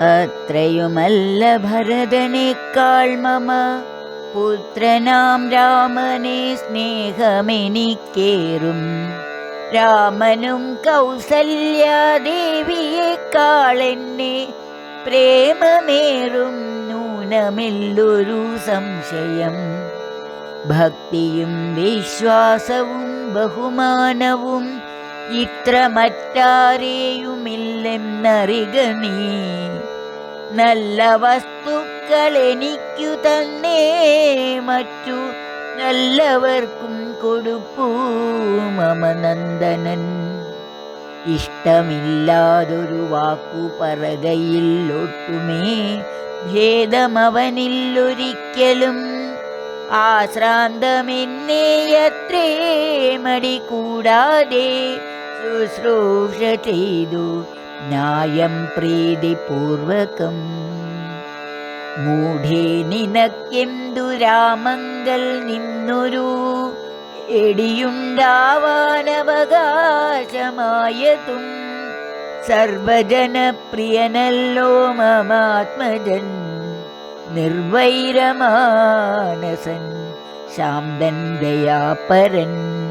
അത്രയുമല്ല ഭരതനേക്കാൾ മമ. പുത്രനാം രാമനെ സ്നേഹമെനിക്കേറും. രാമനും കൗസല്യാദേവിയേക്കാൾ എന്നെ പ്രേമമേറും. നൂനമില്ലൊരു സംശയം. ഭക്തിയും വിശ്വാസവും ബഹുമാനവും ഇത്ര മറ്റാരെയുമില്ലെന്നറിക നീ നല്ല വസ്തുക്കൾ എനിക്കു തന്നേ മറ്റു നല്ലവർക്കും കൊടുപ്പൂ മമനന്ദനൻ. ഇഷ്ടമില്ലാതൊരു വാക്കു പറകയിൽ ഒട്ടുമേ ഭേദമവനില്ലൊരിക്കലും ആശ്രാന്തമെന്നേയത്രേ മടി കൂടാതെ ശുശ്രൂഷ ചെയ്തു. ന്യായം പ്രീതിപൂർവകം. മൂഢേ നിനക്കെന്തു രാമങ്കൽ നിന്നൊരു എടിയുണ്ടാവാനവകാശമായതും. സർവജനപ്രിയനല്ലോ മമാത്മജൻ നിർവൈരമാനസൻ ശാന്തൻ ദയാപരൻ.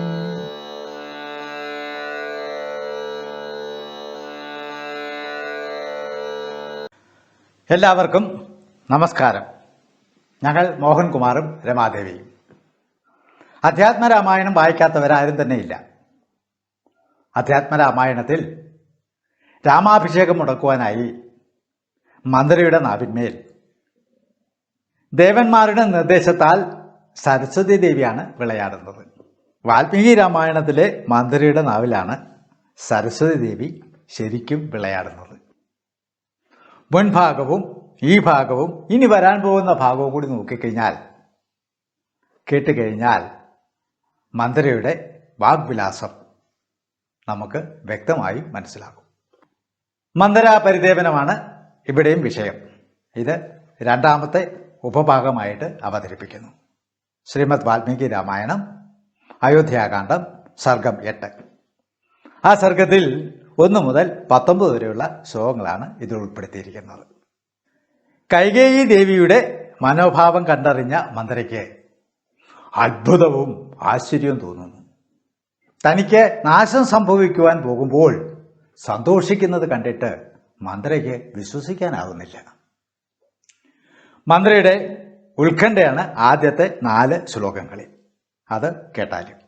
എല്ലാവർക്കും നമസ്കാരം. ഞങ്ങൾ മോഹൻകുമാറും രമാദേവിയും. അധ്യാത്മരാമായണം വായിക്കാത്തവരാരും തന്നെയില്ല. അധ്യാത്മരാമായണത്തിൽ രാമാഭിഷേകം മുടക്കുവാനായി മന്ത്രിയുടെ നാവിന്മേൽ ദേവന്മാരുടെ നിർദ്ദേശത്താൽ സരസ്വതി ദേവിയാണ് വിളയാടുന്നത്. വാൽമീകി രാമായണത്തിലെ മന്ത്രിയുടെ നാവിലാണ് സരസ്വതി ദേവി ശരിക്കും വിളയാടുന്നത്. മുൻഭാഗവും ഈ ഭാഗവും ഇനി വരാൻ പോകുന്ന ഭാഗവും കൂടി നോക്കിക്കഴിഞ്ഞാൽ കേട്ടുകഴിഞ്ഞാൽ മന്ദരയുടെ വാഗ്വിലാസം നമുക്ക് വ്യക്തമായി മനസ്സിലാകും. മന്ദര പരിദേവനമാണ് ഇവിടെയും വിഷയം. ഇത് രണ്ടാമത്തെ ഉപഭാഗമായിട്ട് അവതരിപ്പിക്കുന്നു. ശ്രീമദ് വാൽമീകി രാമായണം അയോധ്യാകാന്ഡം സർഗം എട്ട്. ആ സർഗത്തിൽ ഒന്ന് മുതൽ പത്തൊമ്പത് വരെയുള്ള ശ്ലോകങ്ങളാണ് ഇതിൽ ഉൾപ്പെടുത്തിയിരിക്കുന്നത്. കൈകേയി ദേവിയുടെ മനോഭാവം കണ്ടറിഞ്ഞ മന്ത്രിക്ക് അത്ഭുതവും ആശ്ചര്യവും തോന്നുന്നു. തനിക്ക് നാശം സംഭവിക്കുവാൻ പോകുമ്പോൾ സന്തോഷിക്കുന്നത് കണ്ടിട്ട് മന്ത്രിക്ക് വിശ്വസിക്കാനാവുന്നില്ല. മന്ത്രിയുടെ ഉത്കണ്ഠയാണ് ആദ്യത്തെ നാല് ശ്ലോകങ്ങളിൽ. അത് കേട്ടാലും.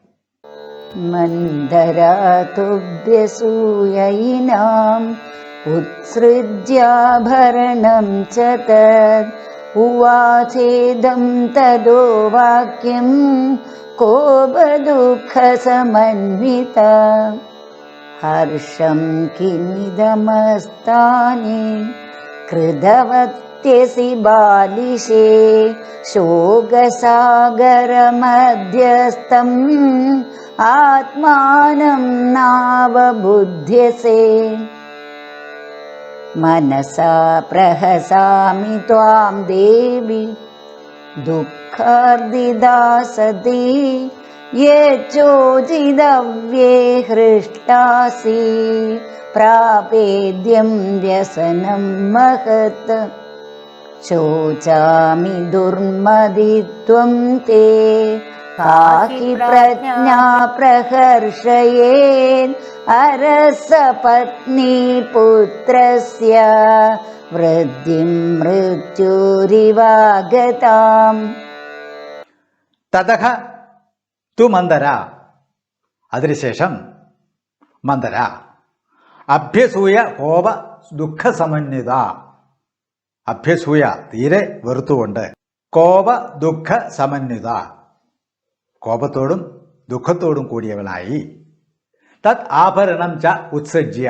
मन्दरातुभ्यसूयैनाम् उत्सृज्याभरणं च तद् उवाचेदं तदो वाक्यं कोपदुःखसमन्विता। हर्षं किमिदमस्तानि कृतवत्यसि बालिशे शोकसागरमध्यस्थम् आत्मानं नावबुध्यसे। मनसा प्रहसामि त्वां देवि दुःखार्दिदा सती यच्चोचिदव्ये हृष्टासि। प्रापेद्यं व्यसनं महत्। शोचामि दुर्मदित्वं ते താഹി പ്രജ്ഞ പ്രഹർഷയേൻ അരസപത്നി പുത്രസ്യ വൃദ്ധിം മൃത്യുരിവാഗതാം. തതഹ തു മന്ദര. അതിനുശേഷം മന്ദര. അഭ്യസൂയ കോപ ദുഃഖസമന്വിത. അഭ്യസൂയ തീരെ വെറുത്തുകൊണ്ട് കോപ ദുഃഖ സമന്വിത കോപത്തോടും ദുഃഖത്തോടും കൂടിയവളായി. തത് ആഭരണം ച ഉത്സജ്യ.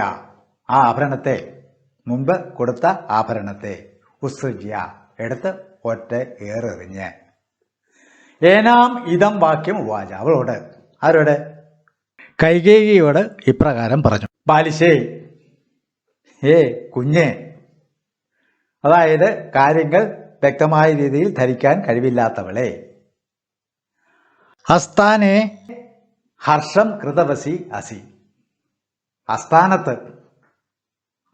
ആ ആഭരണത്തെ മുമ്പ് കൊടുത്ത ആഭരണത്തെ ഉത്സജ്യ. എടുത്ത് ഒറ്റ ഏറെറിഞ്ഞ്. ഏനാം ഇതം വാക്യം വാച അവളോട് ആരോട്? കൈകേകിയോട് ഇപ്രകാരം പറഞ്ഞു. ബാലിശേ ഏ കുഞ്ഞെ അതായത് കാര്യങ്ങൾ വ്യക്തമായ രീതിയിൽ ധരിക്കാൻ കഴിവില്ലാത്തവളെ. ഹസ്താനെ ഹർഷം കൃതവസി അസി. അസ്ഥാനത്ത്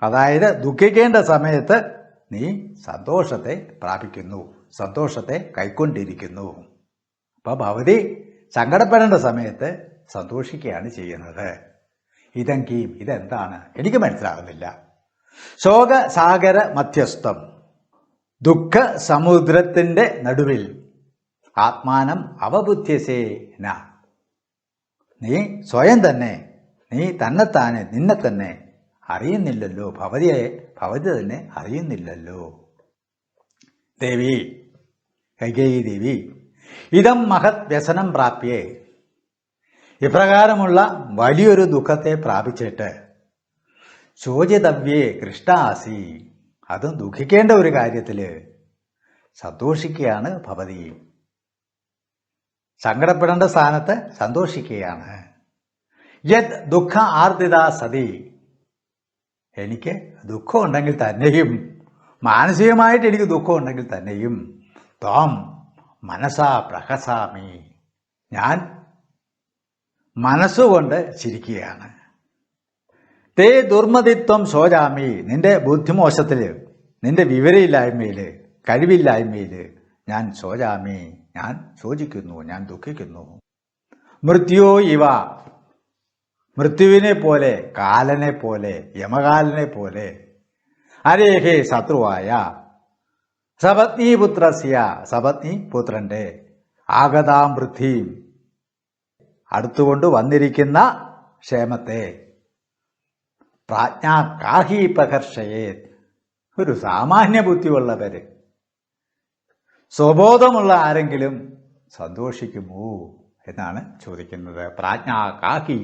അതായത് ദുഃഖിക്കേണ്ട സമയത്ത് നീ സന്തോഷത്തെ പ്രാപിക്കുന്നു സന്തോഷത്തെ കൈക്കൊണ്ടിരിക്കുന്നു. അപ്പൊ ഭവതി സങ്കടപ്പെടേണ്ട സമയത്ത് സന്തോഷിക്കുകയാണ് ചെയ്യുന്നത്. ഇതെങ്കിലും ഇതെന്താണ്? എനിക്ക് മനസ്സിലാകുന്നില്ല ശോകസാഗര മധ്യസ്ഥം ദുഃഖ സമുദ്രത്തിന്റെ നടുവിൽ ആത്മാനം അവബുദ്ധ്യസേന നീ. സ്വയം തന്നെ നീ തന്നെത്താനെ നിന്നെ തന്നെ അറിയുന്നില്ലല്ലോ. ഭവതിയെ ഭവതി തന്നെ അറിയുന്നില്ലല്ലോ. ദേവി കൈകേയി ദേവി ഇതം മഹത് വ്യസനം പ്രാപ്യേ. ഇപ്രകാരമുള്ള വലിയൊരു ദുഃഖത്തെ പ്രാപിച്ചിട്ട് ശോചിതവ്യേ കൃഷ്ണാസി. അതും ദുഃഖിക്കേണ്ട ഒരു കാര്യത്തിൽ സന്തോഷിക്കുകയാണ് ഭവതി. സങ്കടപ്പെടേണ്ട സ്ഥാനത്ത് സന്തോഷിക്കുകയാണ്. യത് ദുഃഖ ആർദ്രിത സതി. എനിക്ക് ദുഃഖമുണ്ടെങ്കിൽ തന്നെയും മാനസികമായിട്ട് എനിക്ക് ദുഃഖമുണ്ടെങ്കിൽ തന്നെയും ത്വം മനസാ പ്രഹസാമി. ഞാൻ മനസ്സുകൊണ്ട് ചിരിക്കുകയാണ്. തേ ദുർമതിത്വം ശോചാമി. നിന്റെ ബുദ്ധിമോശത്തിൽ നിന്റെ വിവരയില്ലായ്മയിൽ കഴിവില്ലായ്മയിൽ ഞാൻ ശോചാമി. ഞാൻ ശോചിക്കുന്നു ഞാൻ ദുഃഖിക്കുന്നു. മൃത്യോ ഇവ. മൃത്യുവിനെ പോലെ കാലനെ പോലെ യമകാലനെ പോലെ. അരേഹേ ശത്രുവായ. സപത്നി പുത്രസ്യ സപത്നി പുത്രന്റെ ആഗതാം വൃദ്ധിയും അടുത്തുകൊണ്ട് വന്നിരിക്കുന്ന ക്ഷേമത്തെ. പ്രാജ്ഞാ കാഹി പ്രകർഷയേ ഒരു സാമാന്യ ബുദ്ധിയുള്ളവര്. സ്വബോധമുള്ള ആരെങ്കിലും സന്തോഷിക്കുമോ എന്നാണ് ചോദിക്കുന്നത്. പ്രാജ്ഞാ കാക്കി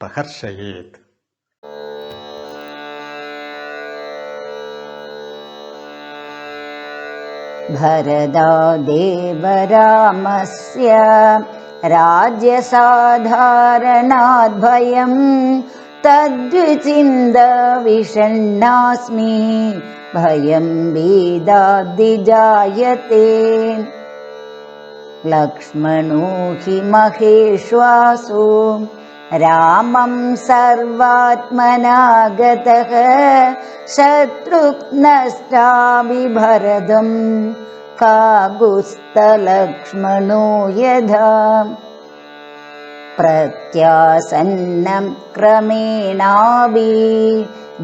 പ്രഹർഷയേത് ഭരതാദേവരാമസ്യ രാജ്യസാധാരണാദ്ഭയം तद्विचिन्दविषन्नास्मि। भयं वेदादिजायते लक्ष्मणो हि महेश्वासो। रामं सर्वात्मनागतः। शत्रुघ्नष्टाभिभरदं विभरदम् का गुस्तलक्ष्मणो प्रत्यासन्नं क्रमेणाभि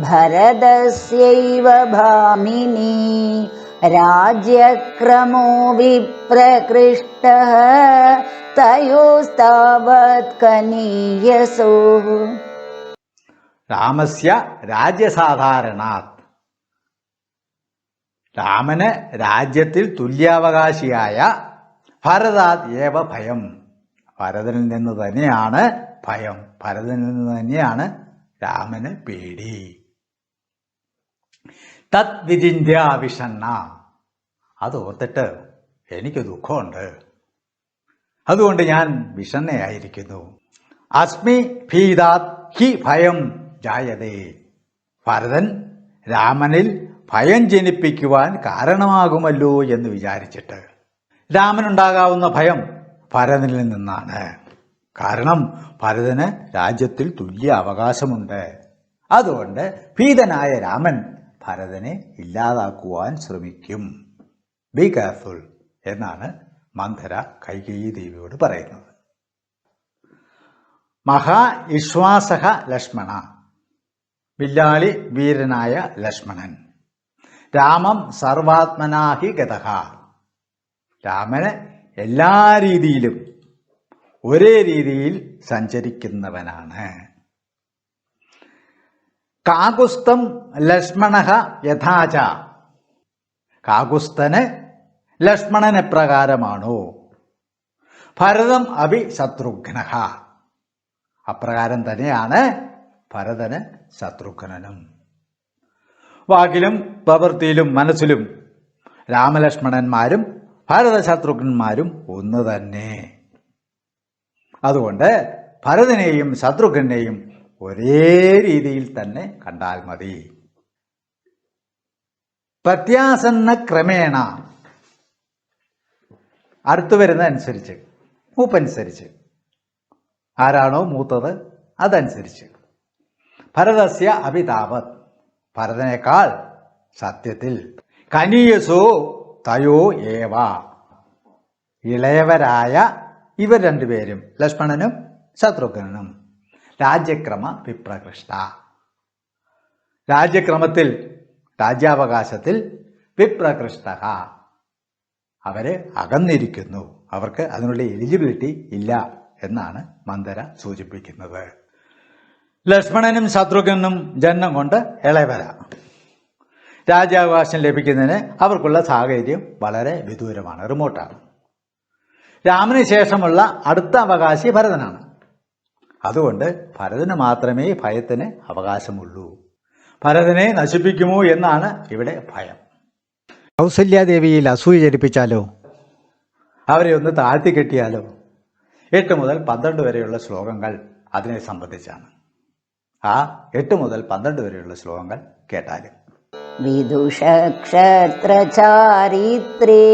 भरदस्यैव भामिनी राज्यक्रमो विप्रकृष्टः तयोस्तावत् कनीयसोः രാമസ്യ രാജ്യസാധാരണാത് രാമന് രാജ്യത്തിൽ തുല്യാവകാശിയായ ഭരതാത് ഏവ ഭയം ഭരതനിൽ നിന്ന് തന്നെയാണ് ഭയം. ഭരതനിൽ നിന്ന് തന്നെയാണ് രാമന് പേടി. തത് വിചിന്യാവിഷണ്ണ അത് ഓർത്തിട്ട് എനിക്ക് ദുഃഖമുണ്ട്. അതുകൊണ്ട് ഞാൻ വിഷണ്ണയായിരിക്കുന്നു. അസ്മി ഭീതാത് ഹി ഭയം ജായതേ. ഭരതൻ രാമനിൽ ഭയം ജനിപ്പിക്കുവാൻ കാരണമാകുമല്ലോ എന്ന് വിചാരിച്ചിട്ട്. രാമനുണ്ടാകാവുന്ന ഭയം ഭരതനിൽ നിന്നാണ്. കാരണം ഭരതന് രാജ്യത്തിൽ തുല്യ അവകാശമുണ്ട്. അതുകൊണ്ട് ഭീതനായ രാമൻ ഭരതനെ ഇല്ലാതാക്കുവാൻ ശ്രമിക്കും. ബി കെയർഫുൾ എന്നാണ് മന്ധര കൈകേയി ദേവിയോട് പറയുന്നത്. മഹാ ഇശ്വാസഹ ലക്ഷ്മണ. വില്ലാളി വീരനായ ലക്ഷ്മണൻ. രാമം സർവാത്മനാഹി ഗതഹ. രാമന് എല്ലാ രീതിയിലും ഒരേ രീതിയിൽ സഞ്ചരിക്കുന്നവനാണ്. കാകുസ്തം ലക്ഷ്മണ യഥാച. കാകുസ്തന് ലക്ഷ്മണൻ എപ്രകാരമാണോ ഭരതം അഭി ശത്രുഘ്ന അപ്രകാരം തന്നെയാണ് ഭരതന് ശത്രുഘ്നനും. വാക്കിലും പ്രവൃത്തിയിലും മനസ്സിലും രാമലക്ഷ്മണന്മാരും ഭരത ശത്രുഘ്നന്മാരും ഒന്ന് തന്നെ. അതുകൊണ്ട് ഭരതനെയും ശത്രുഘ്നെയും ഒരേ രീതിയിൽ തന്നെ കണ്ടാൽ മതി. പ്രത്യാസന്ന ക്രമേണ അടുത്തു വരുന്ന അനുസരിച്ച് മൂപ്പനുസരിച്ച്. ആരാണോ മൂത്തത് അതനുസരിച്ച്. ഭരതസ്യ അഭിതാപത്. ഭരതനേക്കാൾ സത്യത്തിൽ. കനിയസോ തയോ ഏവ. ഇളയവരായ ഇവർ രണ്ടുപേരും ലക്ഷ്മണനും ശത്രുഘ്നനും. രാജ്യക്രമ വിപ്രകൃഷ്ട. രാജ്യക്രമത്തിൽ രാജ്യാവകാശത്തിൽ വിപ്രകൃഷ്ട അവരെ അകന്നിരിക്കുന്നു. അവർക്ക് അതിനുള്ള എലിജിബിലിറ്റി ഇല്ല എന്നാണ് മന്ദര സൂചിപ്പിക്കുന്നത്. ലക്ഷ്മണനും ശത്രുഘ്നും ജന്മം കൊണ്ട് ഇളയവര. രാജ്യാവകാശം ലഭിക്കുന്നതിന് അവർക്കുള്ള സാഹചര്യം വളരെ വിദൂരമാണ് റിമോട്ടാണ്. രാമന് ശേഷമുള്ള അടുത്ത അവകാശി ഭരതനാണ്. അതുകൊണ്ട് ഭരതന് മാത്രമേ ഭയത്തിന് അവകാശമുള്ളൂ. ഭരതനെ നശിപ്പിക്കുമോ എന്നാണ് ഇവിടെ ഭയം. കൗസല്യാദേവിയിൽ അസൂയ ജനിപ്പിച്ചാലോ? അവരെ ഒന്ന് താഴ്ത്തി കെട്ടിയാലോ? എട്ട് മുതൽ പന്ത്രണ്ട് വരെയുള്ള ശ്ലോകങ്ങൾ അതിനെ സംബന്ധിച്ചാണ്. ആ എട്ട് മുതൽ പന്ത്രണ്ട് വരെയുള്ള ശ്ലോകങ്ങൾ കേട്ടാലും. विदुषक्षत्रचारित्रे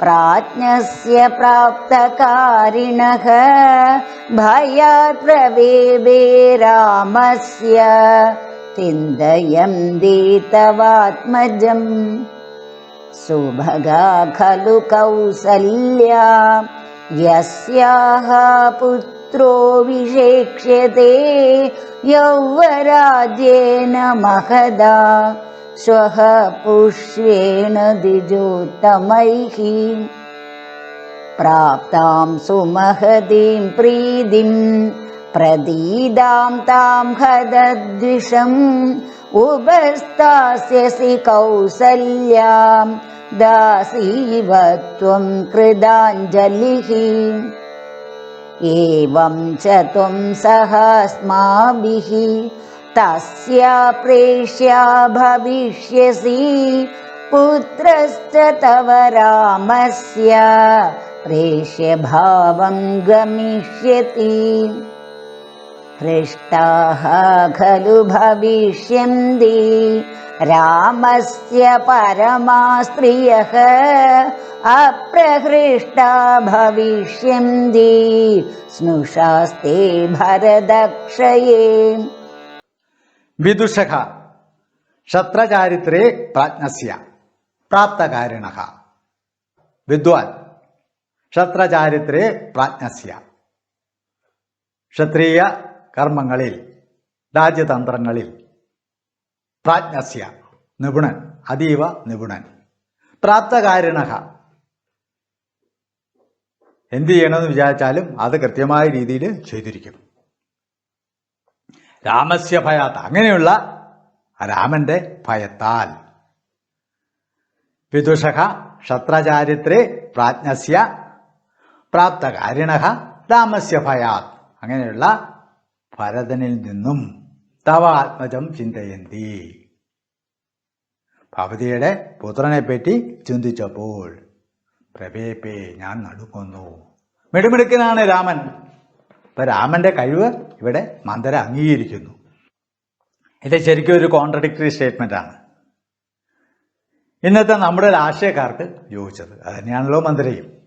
प्राज्ञस्य प्राप्तकारिणः भयात् प्रवेदे रामस्य चिन्तयन्ति तवात्मजम् सुभगा खलु कौसल्या यस्याः पुत्रो विषेक्ष्यते यौवराज्येन महदा श्वः पुष्येण द्विजोत्तमैः। प्राप्तां सुमहतीं प्रीतिं प्रदीदां तां हदद्विषम्। उपस्थास्यसि कौसल्यां दासीव त्वं कृदाञ्जलिः। एवं च त्वं सह अस्माभिः तस्या प्रेष्या भविष्यसि पुत्रश्च तव रामस्य। प्रेष्यभावं गमिष्यति। हृष्टाः खलु भविष्यन्ति रामस्य परमा स्त्रियः अप्रहृष्टा भविष्यन्ति। स्नुषास्ते भरदक्षये വിദുഷക. ക്ഷത്രചാരിത്രേ പ്രാജ്ഞസ്യ. പ്രാപ്തകാരിണ. വിദ്വാൻ. ക്ഷത്രചാരിത്രേ പ്രാജ്ഞസ്യ. ക്ഷത്രിയ കർമ്മങ്ങളിൽ രാജ്യതന്ത്രങ്ങളിൽ പ്രാജ്ഞസ്യ. നിപുണൻ അതീവ നിപുണൻ. പ്രാപ്തകാരിണ. എന്ത് ചെയ്യണമെന്ന് വിചാരിച്ചാലും അത് കൃത്യമായ രീതിയിൽ ചെയ്തിരിക്കും. രാമസ്യ ഭയാത്ത അങ്ങനെയുള്ള രാമന്റെ ഭയത്താൽ. വിദുഷ ക്ഷത്രചാരിത്രേ പ്രാജ്ഞസ്യ പ്രാപ്തകാരിണ രാമസ്യ ഭയാത് അങ്ങനെയുള്ള ഭരതനിൽ നിന്നും തവ ആത്മജം ചിന്തയന്തി. ഭവതിയുടെ പുത്രനെ പറ്റി ചിന്തിച്ചപ്പോൾ പ്രഭേപേ ഞാൻ നടുക്കുന്നു മിടുമിടുക്കനാണ് രാമൻ. ഇപ്പൊ രാമന്റെ കഴിവ് ഇവിടെ മന്ദര അംഗീകരിക്കുന്നു. ഇത് ശരിക്കും ഒരു കോൺട്രഡിക്ടറി ആണ്. ഇന്നത്തെ നമ്മുടെ രാഷ്ട്രീയക്കാർക്ക് യോജിച്ചത്. അത് തന്നെയാണല്ലോ മന്ദിരയും.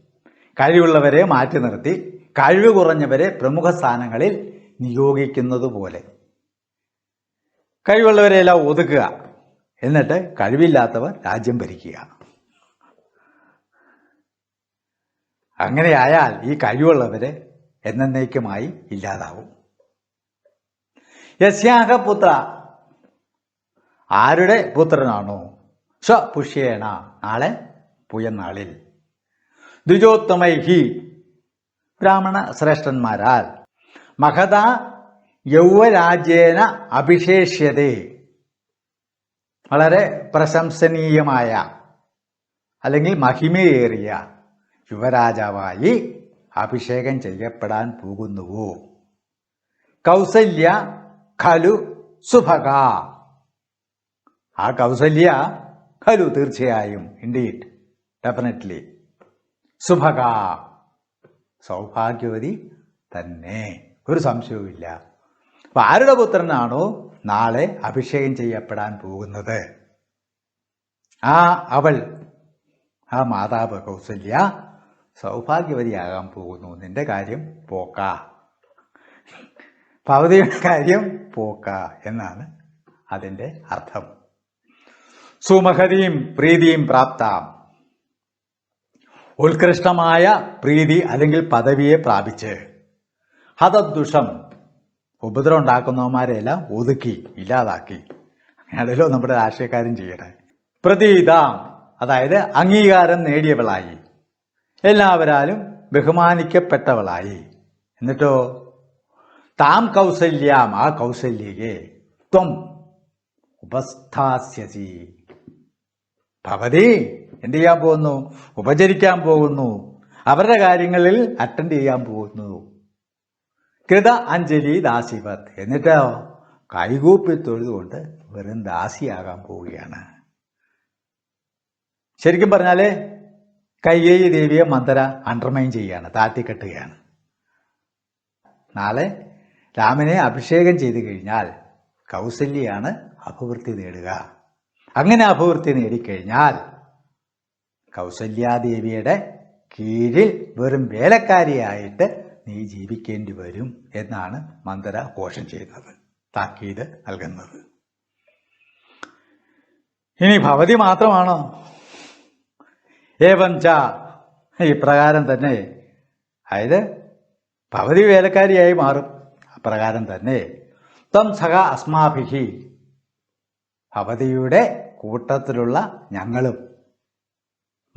കഴിവുള്ളവരെ മാറ്റി നിർത്തി കഴിവ് കുറഞ്ഞവരെ പ്രമുഖ സ്ഥാനങ്ങളിൽ നിയോഗിക്കുന്നത് പോലെ. കഴിവുള്ളവരെ എല്ലാം ഒതുക്കുക. എന്നിട്ട് കഴിവില്ലാത്തവർ രാജ്യം ഭരിക്കുക. അങ്ങനെയായാൽ ഈ കഴിവുള്ളവര് എന്നേക്കുമായി ഇല്ലാതാവും. യസ്യാഹ പുത്ര ആരുടെ പുത്രനാണോ? സ്വപുഷ്യേണ. നാളെ പുയനാളിൽ ദ്വിജോത്തമൈഹി. ബ്രാഹ്മണ ശ്രേഷ്ഠന്മാരാൽ. മഹത യൗവരാജ്യേന അഭിഷേഷ്യതേ വളരെ പ്രശംസനീയമായ അല്ലെങ്കിൽ മഹിമയേറിയ യുവരാജാവായി അഭിഷേകം ചെയ്യപ്പെടാൻ പോകുന്നുവോ? കൗസല്യ ഖലു സുഭക ആ കൗസല്യ ഖലു തീർച്ചയായും ഇൻഡീറ്റ് ഡെഫിനറ്റ്ലി സുഭക സൗഭാഗ്യവതി തന്നെ ഒരു സംശയവുമില്ല. അപ്പൊ ആരുടെ പുത്രനാണോ നാളെ അഭിഷേകം ചെയ്യപ്പെടാൻ പോകുന്നത്? ആ അവൾ ആ മാതാവ് കൗസല്യ സൗഭാഗ്യവതിയാകാൻ പോകുന്നു. നിന്റെ കാര്യം പോക്ക. ഭവതിയുടെ കാര്യം പോക്ക എന്നാണ് അതിന്റെ അർത്ഥം. സുമഹതിയും പ്രീതിയും പ്രാപ്താം. ഉത്കൃഷ്ടമായ പ്രീതി അല്ലെങ്കിൽ പദവിയെ പ്രാപിച്ച് ഹതദ്ദുഷം ഉപദ്രവം ഉണ്ടാക്കുന്നവന്മാരെല്ലാം ഒതുക്കി ഇല്ലാതാക്കി. അങ്ങനെയാണല്ലോ നമ്മുടെ രാഷ്ട്രീയക്കാരും ചെയ്യണേ. പ്രതീതാം അതായത് അംഗീകാരം നേടിയവളായി. എല്ലാവരാലും ബഹുമാനിക്കപ്പെട്ടവളായി. എന്നിട്ടോ താം കൗസല്യാം ആ കൗസല്യയെ ത്വം ഉപസ്ഥാസ്യസി. ഭവതി എന്ത് ചെയ്യാൻ പോകുന്നു? ഉപചരിക്കാൻ പോകുന്നു. അവരുടെ കാര്യങ്ങളിൽ അറ്റൻഡ് ചെയ്യാൻ പോകുന്നു. കൃത അഞ്ജലി ദാസിവത് എന്നിട്ടോ കൈകൂപ്പി തൊഴുതുകൊണ്ട് വെറും ദാസിയാകാൻ പോവുകയാണ്. ശരിക്കും പറഞ്ഞാൽ കൈകേയി ദേവിയെ മന്ദര അണ്ടർമൈൻ ചെയ്യുകയാണ് താഴ്ത്തിക്കെട്ടുകയാണ് നാളെ രാമനെ അഭിഷേകം ചെയ്തു കഴിഞ്ഞാൽ കൗസല്യാണ് അഭിവൃദ്ധി നേടുക. അങ്ങനെ അഭിവൃദ്ധി നേടിക്കഴിഞ്ഞാൽ കൗസല്യാദേവിയുടെ കീഴിൽ വെറും വേലക്കാരിയായിട്ട് നീ ജീവിക്കേണ്ടി വരും എന്നാണ് മന്ദര ഘോഷം ചെയ്യുന്നത് താക്കീത് നൽകുന്നത്. ഇനി ഭവതി മാത്രമാണോ? ഏവം ഈ ഇപ്രകാരം തന്നെ. അതായത് ഭവതി വേലക്കാരിയായി മാറും. അപ്രകാരം തന്നെ. തം സഹ അസ്മാഭിഹി. ഭവതിയുടെ കൂട്ടത്തിലുള്ള ഞങ്ങളും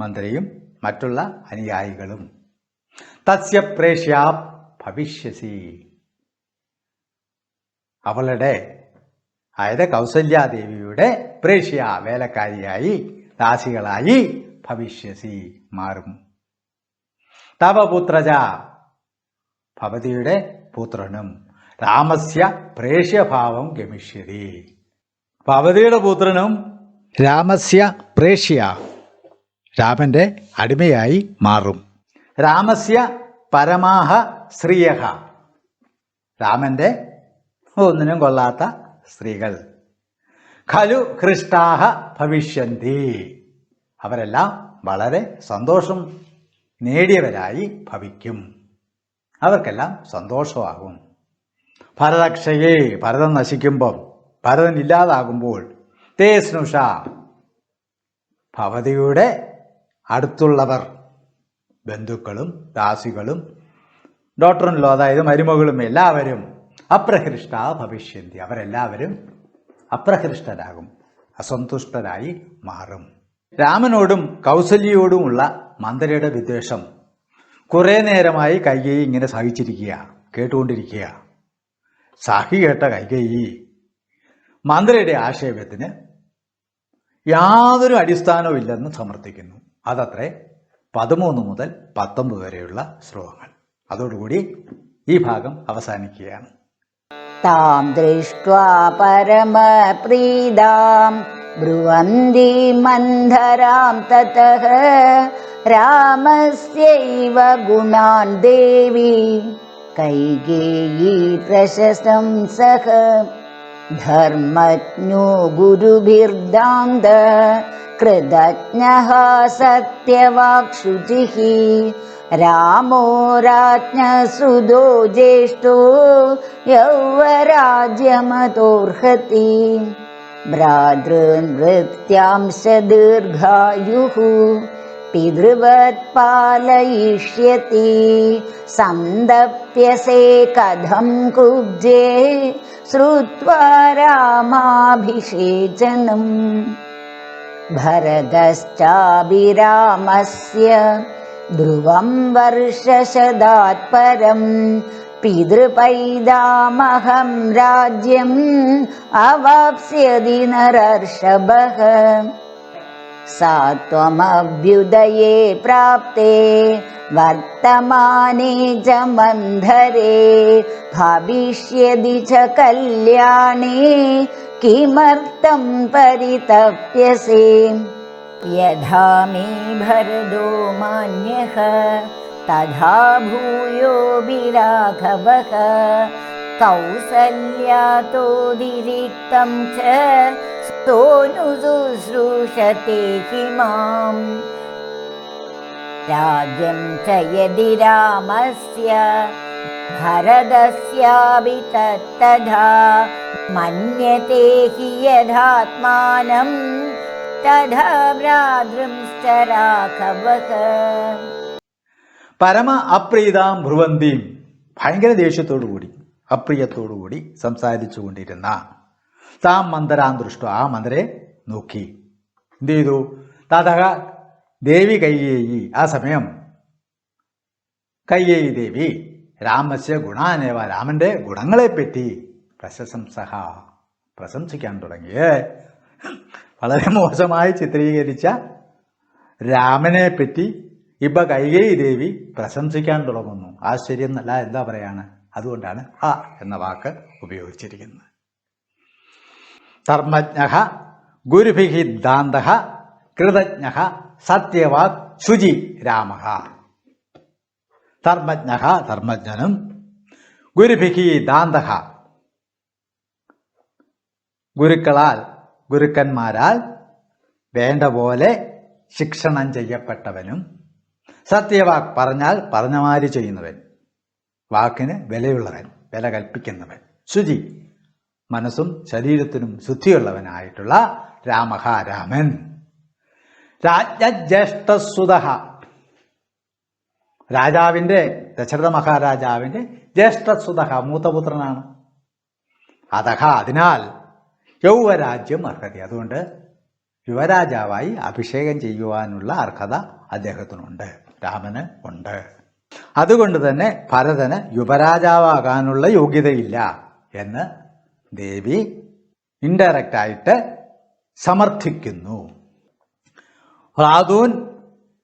മന്ത്രിയും മറ്റുള്ള അനുയായികളും. തസ്യ പ്രേഷ്യാ ഭവിഷ്യസി. അവളുടെ അതായത് കൗസല്യാദേവിയുടെ പ്രേഷ്യ വേലക്കാരിയായി ദാസികളായി ഭവിഷ്യസി മാറും. തവപുത്രജ ഭവതിയുടെ പുത്രനും രാമസ്യ പ്രേഷ്യഭാവം ഗമിഷ്യതി. ഭവതിയുടെ പുത്രനും രാമസ്യ പ്രേഷ്യ രാമന്റെ അടിമയായി മാറും. രാമസ്യ പരമാഹ ശ്രീയഹ രാമന്റെ ഒന്നിനും കൊള്ളാത്ത സ്ത്രീകൾ. ഖലു ഹൃഷ്ടാഹ ഭവിഷ്യന്തി. അവരെല്ലാം വളരെ സന്തോഷം നേടിയവരായി ഭവിക്കും. അവർക്കെല്ലാം സന്തോഷമാകും. ഭരതക്ഷയെ ഭരതം നശിക്കുമ്പം ഭരതൻ ഇല്ലാതാകുമ്പോൾ തേ സ്നുഷ ഭവതിയുടെ അടുത്തുള്ളവർ ബന്ധുക്കളും ദാസികളും ഡോക്ടറിനല്ലോ അതായത് മരുമകളും എല്ലാവരും അപ്രഹൃഷ്ട ഭവിഷ്യന്തി. അവരെല്ലാവരും അപ്രഹൃഷ്ടരാകും അസന്തുഷ്ടരായി മാറും. രാമനോടും കൗസല്യയോടുമുള്ള മന്ദരയുടെ വിദ്വേഷം കുറേ നേരമായി കൈകേയി ഇങ്ങനെ സഹിച്ചിരിക്കുക കേട്ടുകൊണ്ടിരിക്കുക. സഹി കേട്ട കൈകേയി മന്ദരയുടെ ആക്ഷേപത്തിന് യാതൊരു അടിസ്ഥാനവും ഇല്ലെന്ന് സമർത്ഥിക്കുന്നു. അതത്രേ പതിമൂന്ന് മുതൽ പത്തൊമ്പത് വരെയുള്ള ശ്ലോകങ്ങൾ. അതോടുകൂടി ഈ ഭാഗം അവസാനിക്കുകയാണ്. താം ദൃഷ്ട പരമപ്രീതാം ब्रुवन्ती मन्धरां ततः रामस्यैव गुणान् देवी। कैकेयी प्रशंसः धर्मज्ञो गुरुभिर्दान्त कृतज्ञः सत्यवाक्शुचिः। रामो राज्ञसुदो ज्येष्ठो यौवराज्यमतोर्हति भ्रातृनृत्यांश दीर्घायुः पितृवत् पालयिष्यति सन्दप्यसे कथं कुब्जे श्रुत्वा रामाभिषेचनम् भरतश्चाभिरामस्य ध्रुवं वर्षशदात् परं पितृपैदामहं राज्यम् अवाप्स्यदि नरर्षभः। सा त्वमभ्युदये प्राप्ते वर्तमाने च मन्धरे भविष्यदि च कल्याणे किमर्थं परितप्यसे? यथा मे भरदो मान्यः तथा भूयोऽपि राघवः कौसल्यातोदिरिक्तं च स्तोनुशुश्रूषते हि माम्। राज्यं च यदि रामस्य भरतस्यापि तत्तथा मन्यते हि यथात्मानं तथा भ्रातृंश्च राघवः പരമ അപ്രീതാം ഭ്രുവന്തിയും ഭയങ്കര ദേഷ്യത്തോടു കൂടി അപ്രിയത്തോടു കൂടി സംസാരിച്ചു കൊണ്ടിരുന്ന താം മന്ദരാൻ ആ മന്ദരെ നോക്കി. എന്ത് ചെയ്തു? തതക ദേവി കയ്യേയി ആ സമയം കയ്യേയി ദേവി രാമസ്യ ഗുണാനേവ രാമന്റെ ഗുണങ്ങളെപ്പറ്റി പ്രശംസഹ പ്രശംസിക്കാൻ തുടങ്ങിയേ. വളരെ മോശമായി ചിത്രീകരിച്ച രാമനെ പറ്റി ഇപ്പൊ കൈകേയി ദേവി പ്രശംസിക്കാൻ തുടങ്ങുന്നു. ആശ്ചര്യം എന്നല്ല എന്താ പറയാണ്? അതുകൊണ്ടാണ് ഹ എന്ന വാക്ക് ഉപയോഗിച്ചിരിക്കുന്നത്. ധർമ്മജ്ഞ ഗുരുഭിഹി ദാന്ത കൃതജ്ഞ സത്യവാക് ശുചി രാമ. ധർമ്മജ്ഞ ധർമ്മജ്ഞനും ഗുരുഭിഹി ദാന്ത ഗുരുക്കളാൽ ഗുരുക്കന്മാരാൽ വേണ്ട പോലെ ശിക്ഷണം ചെയ്യപ്പെട്ടവനും സത്യവാക്ക് പറഞ്ഞാൽ പറഞ്ഞമാരി ചെയ്യുന്നവൻ. വാക്കിന് വിലയുള്ളവൻ വില കൽപ്പിക്കുന്നവൻ. ശുചി. മനസ്സും ശരീരത്തിനും ശുദ്ധിയുള്ളവനായിട്ടുള്ള രാമഹാരാമൻ. രാമൻ രാജാവിന്റെ ദശരഥ മഹാരാജാവിന്റെ ജ്യേഷ്ഠസുത മൂത്തപുത്രനാണ്. അതഹ അതിനാൽ യൗവരാജ്യം അർഹത. അതുകൊണ്ട് യുവരാജാവായി അഭിഷേകം ചെയ്യുവാനുള്ള അർഹത അദ്ദേഹത്തിനുണ്ട്. രാമന് ഉണ്ട്. അതുകൊണ്ട് തന്നെ ഭരതന് യുവരാജാവാകാനുള്ള യോഗ്യതയില്ല എന്ന് ദേവി ഇൻഡയറക്റ്റ് ആയിട്ട് സമർത്ഥിക്കുന്നു. പ്രാതൂൻ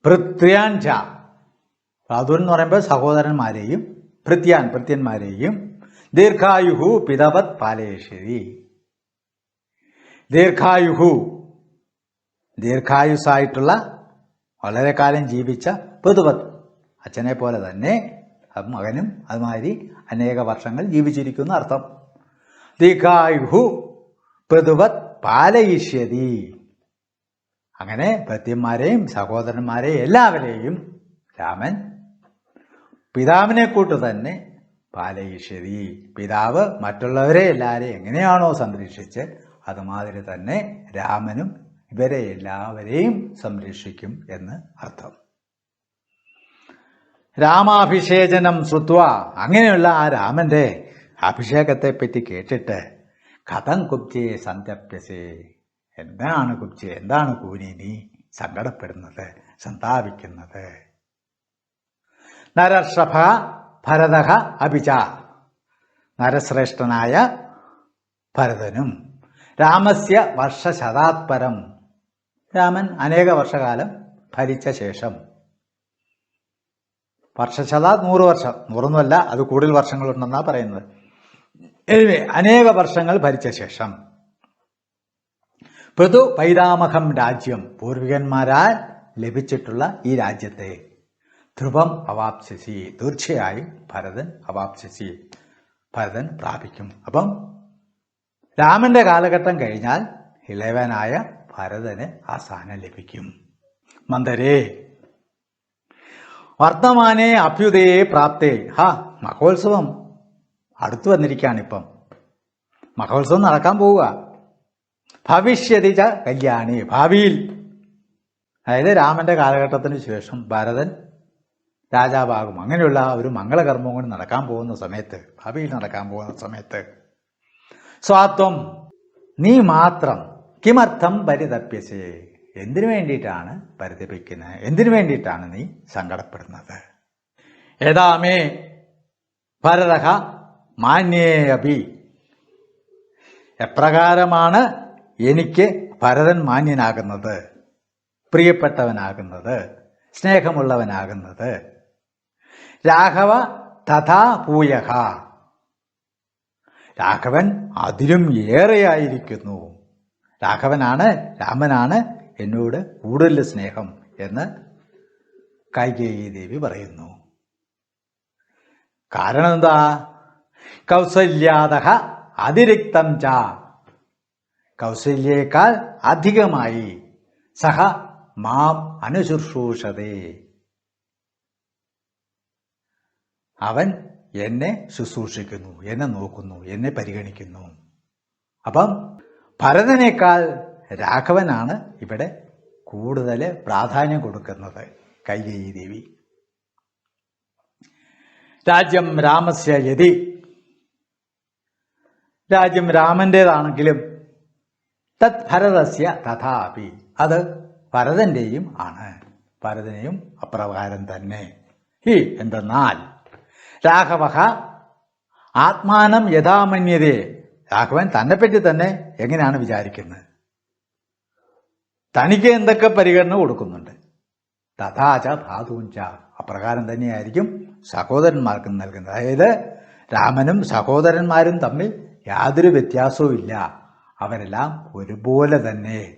ഭൃത്യാൻ ച ഭ്രാതൂൻ എന്ന് പറയുമ്പോൾ സഹോദരന്മാരെയും ഭൃത്യാൻ ഭൃത്യന്മാരെയും ദീർഘായുഹു പിതവത് പാലേശ്വരി. ദീർഘായുഹു ദീർഘായുസായിട്ടുള്ള വളരെ കാലം ജീവിച്ച പൃഥുപത് അച്ഛനെ പോലെ തന്നെ മകനും അതുമാതിരി അനേക വർഷങ്ങൾ ജീവിച്ചിരിക്കുന്ന അർത്ഥം. ദീഘായുഹു പൃഥുപത് പാലയിഷ്യതി. അങ്ങനെ ഭൃത്യന്മാരെയും സഹോദരന്മാരെയും എല്ലാവരെയും രാമൻ പിതാവിനെ കൂട്ട് തന്നെ പാലയിഷ്യതി. പിതാവ് മറ്റുള്ളവരെ എല്ലാവരെയും എങ്ങനെയാണോ സംരക്ഷിച്ച് അതുമാതിരി തന്നെ രാമനും ഇവരെ എല്ലാവരെയും സംരക്ഷിക്കും എന്ന് അർത്ഥം. രാമാഭിഷേചനം ശ്രുത്വ. അങ്ങനെയുള്ള ആ രാമന്റെ അഭിഷേകത്തെ പറ്റി കേട്ടിട്ട് കഥം കുബ്ജയെ സന്ധ്യപ്യസേ. എന്താണ് കുബ്ജി? എന്താണ് കൂനി നീ സങ്കടപ്പെടുന്നത്? സന്താപിക്കുന്നത്? നരർഷഭ ഭരതഹ അഭിച നരശ്രേഷ്ഠനായ ഭരതനും രാമസ്യ വർഷശതാത്പരം രാമൻ അനേക വർഷകാലം ഭരിച്ച ശേഷം. വർഷശത നൂറ് വർഷം. നൂറൊന്നുമല്ല അത് കൂടുതൽ വർഷങ്ങളുണ്ടെന്നാണ് പറയുന്നത്. എനിവേ അനേക വർഷങ്ങൾ ഭരിച്ച ശേഷം. പൃഥു പൈതാമഹം രാജ്യം പൂർവികന്മാരാൽ ലഭിച്ചിട്ടുള്ള ഈ രാജ്യത്തെ ധ്രുവം അവാപ്സിസി തീർച്ചയായും ഭരതൻ അവാപ്സിസി ഭരതൻ പ്രാപിക്കും. അപ്പം രാമന്റെ കാലഘട്ടം കഴിഞ്ഞാൽ ഇളയവനായ ഭരതന് ആ സ്ഥാനം ലഭിക്കും. മന്ദരേ. വർത്തമാനെ അഭ്യുദയെ പ്രാപ്തേ. ഹാ മഹോത്സവം. അടുത്തു വന്നിരിക്കുകയാണ് ഇപ്പം മഹോത്സവം നടക്കാൻ പോവുക. ഭവിഷ്യതി ച കല്യാണി ഭാവിയിൽ. അതായത് രാമന്റെ കാലഘട്ടത്തിന് ശേഷം ഭരതൻ രാജാവാകും. അങ്ങനെയുള്ള ഒരു മംഗളകർമ്മം കൊണ്ട് നടക്കാൻ പോകുന്ന സമയത്ത് ഭാവിയിൽ നടക്കാൻ പോകുന്ന സമയത്ത്. സ്വാത്വം. നീ മാത്രം. കിമർത്ഥം പരിതപ്യസേ എന്തിനു വേണ്ടിയിട്ടാണ് പരിതപിക്കുന്നത് എന്തിനു വേണ്ടിയിട്ടാണ് നീ സങ്കടപ്പെടുന്നത്? ഏതാമേ ഭരതഹ മാന്യേ അഭി എപ്രകാരമാണ് എനിക്ക് ഭരതൻ മാന്യനാകുന്നത്? പ്രിയപ്പെട്ടവനാകുന്നത്? സ്നേഹമുള്ളവനാകുന്നത്? രാഘവ തഥാ പൂയഹ രാഘവൻ അതിലും ഏറെയായിരിക്കുന്നു. രാഘവനാണ് രാമനാണ് എന്നോട് കൂടുതൽ സ്നേഹം എന്ന് കൈകേയി ദേവി പറയുന്നു. കാരണം എന്താ കൗസല്യാത അതിരിക്തം ച. കൗസല്യേക്കാൾ അധികമായി സഹ മാം അനുശുശ്രൂഷതേ. അവൻ എന്നെ ശുശ്രൂഷിക്കുന്നു എന്നെ നോക്കുന്നു എന്നെ പരിഗണിക്കുന്നു. അപ്പം ഭരതനേക്കാൾ രാഘവനാണ് ഇവിടെ കൂടുതൽ പ്രാധാന്യം കൊടുക്കുന്നത് കൈകേയി ദേവി. രാജ്യം രാമസ്യ യതി. രാജ്യം രാമന്റേതാണെങ്കിലും തത് ഭരതസ്യ തഥാപി. അത് ഭരതന്റെയും ആണ്. ഭരതനെയും അപ്രകാരം തന്നെ. ഹി എന്തെന്നാൽ രാഘവ ആത്മാനം യഥാമന്യതേ. രാഘവൻ തന്നെപ്പറ്റി തന്നെ എങ്ങനെയാണ് വിചാരിക്കുന്നത്? തനിക്ക് എന്തൊക്കെ പരിഗണന കൊടുക്കുന്നുണ്ട്? തഥാച ധാതുഞ്ച അപ്രകാരം തന്നെയായിരിക്കും സഹോദരന്മാർക്കും നൽകുന്നത്. അതായത് രാമനും സഹോദരന്മാരും തമ്മിൽ യാതൊരു വ്യത്യാസവും ഇല്ല. അവരെല്ലാം ഒരുപോലെ തന്നെ.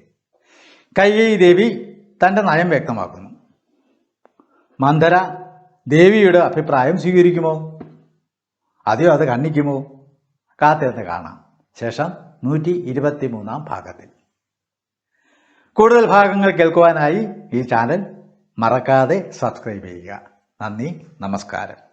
കൈകൈ ദേവി തന്റെ നയം വ്യക്തമാക്കുന്നു. മന്ധര ദേവിയുടെ അഭിപ്രായം സ്വീകരിക്കുമോ? അതെയോ അത് കണ്ണിക്കുമോ? കാത്തിരുന്ന് കാണാം. ശേഷം നൂറ്റി ഇരുപത്തി മൂന്നാം ഭാഗത്തിൽ. കൂടുതൽ ഭാഗങ്ങൾ കേൾക്കുവാനായി ഈ ചാനൽ മറക്കാതെ സബ്സ്ക്രൈബ് ചെയ്യുക. നന്ദി നമസ്കാരം.